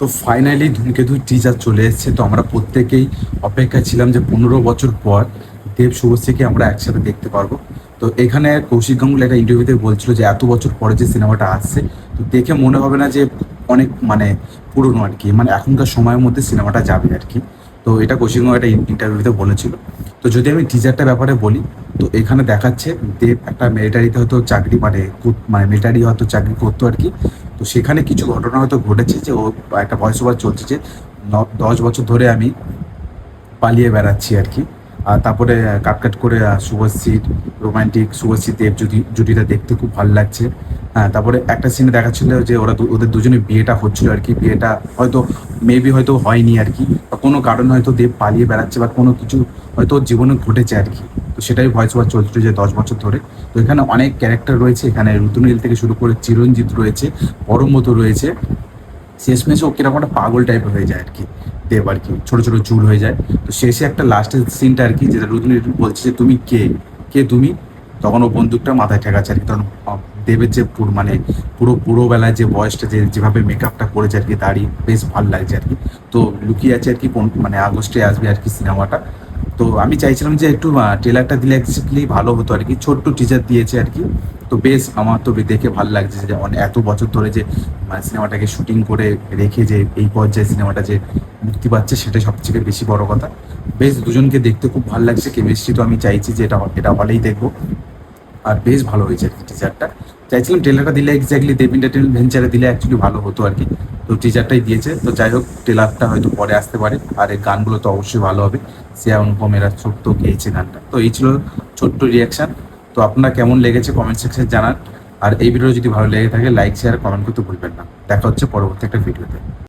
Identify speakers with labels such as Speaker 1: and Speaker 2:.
Speaker 1: তো ফাইনালি ধূমকেতু টিজার চলে এসেছে। তো আমরা প্রত্যেকেই অপেক্ষা ছিলাম যে পনেরো বছর পর দেব শুভশ্রীকে আমরা একসাথে দেখতে পারব। তো এখানে কৌশিক গাঙ্গুল একটা ইন্টারভিউতে বলছিল যে এত বছর পরে যে সিনেমাটা আসছে, তো দেখে মনে হবে না যে অনেক মানে পুরনো আর কি মানে এখনকার সময়ের মধ্যে সিনেমাটা যাবে আর কি। তো এটা কৌশিক গাঙ্গুল একটা ইন্টারভিউতে বলেছিল। তো যদি আমি টিজারটা ব্যাপারে বলি, তো এখানে দেখাচ্ছে দেব একটা মিলিটারিতে হয়তো চাকরি মানে মানে মিলিটারি হয়তো চাকরি করতো আর কি। তো সেখানে কিছু ঘটনা হয়তো ঘটেছে যে ও একটা ভয়েস ওভার চলছে যে দশ বছর ধরে আমি পালিয়ে বেড়াচ্ছি আর কি। আর তারপরে কাট কাট করে শুভশ্রীর রোমান্টিক শুভশ্রী দেব জুটি জুটিটা দেখতে খুব ভালো লাগছে। হ্যাঁ তারপরে একটা সিনে দেখাচ্ছিল যে ওরা ওদের দুজনে বিয়েটা হচ্ছিল আর কি। বিয়েটা হয়তো মেবি হয়তো হয়নি আর কি। কোনো কারণে হয়তো দেব পালিয়ে বেড়াচ্ছে বা কোনো কিছু হয়তো জীবনে ঘটেছে আর কি। তো সেটাই ভয়েস ওভার চলছিল যে দশ বছর ধরে। তো এখানে অনেক ক্যারেক্টার রয়েছে। এখানে ঋতুনীল থেকে শুরু করে চিরঞ্জিত রয়েছে পরমতো রয়েছে। শেষমেশে ও কীরকম একটা পাগল টাইপের হয়ে যায় আর কি দেব আর কি ছোটো ছোটো চুল হয়ে যায়। তো শেষে একটা লাস্টের সিনটা আর কি যেটা রুদ্র বলছে যে, তুমি কে? কে তুমি? তখন ও বন্দুকটা মাথায় ঠেকাচ্ছে আর কি তখন দেবের যে পুরো মানে পুরো পুরো বেলায় যে বয়সটা, যে যেভাবে মেকআপটা করেছে আর কি দাঁড়িয়ে বেশ ভালো লাগছে আর কি তো লুকিয়ে আছে আর কি কোন মানে আগস্টে আসবে আর কি সিনেমাটা। তো আমি চাইছিলাম যে একটু ট্রেলারটা দিলে অ্যাকচুয়ালি ভালো হতো আর কি। ছোট্ট টিজার দিয়েছে আর কি। তো বেশ আমার তো দেখে ভালো লাগছে যে এত বছর ধরে যে মানে সিনেমাটাকে শুটিং করে রেখে যে এই পর্যায়ে সিনেমাটা যে মুক্তি পাচ্ছে সেটাই সবথেকে বেশি বড় কথা। বেশ দুজনকে দেখতে খুব ভালো লাগছে। কেমিস্ট্রি তো আমি চাইছি যে এটা এটা হলেই দেখব। আর বেশ ভালো হয়েছে টিজারটা চাইছিলাম ট্রেলারটা দিলে এক্স্যাক্টলি দেব এন্টারটেনমেন্ট ভেঞ্চারে দিলে অ্যাকচুয়ালি ভালো হতো আর কি। তো টিজারটাই দিয়েছে। তো যাই হোক ট্রেলারটা হয়তো পরে আসতে পারে। আর এই গানগুলো তো অবশ্যই ভালো হবে। শ্রেয়া অনুপমেরা ছোট্ট গেয়েছে গানটা। তো এই ছিল ছোট্ট রিয়াকশান তো আপনার কেমন লেগেছে কমেন্ট সেকশনে জানান। আর এই ভিডিও যদি ভালো লেগে থাকে লাইক শেয়ার কমেন্ট করতে ভুলবেন না। দেখা হচ্ছে পরবর্তী একটা ভিডিওতে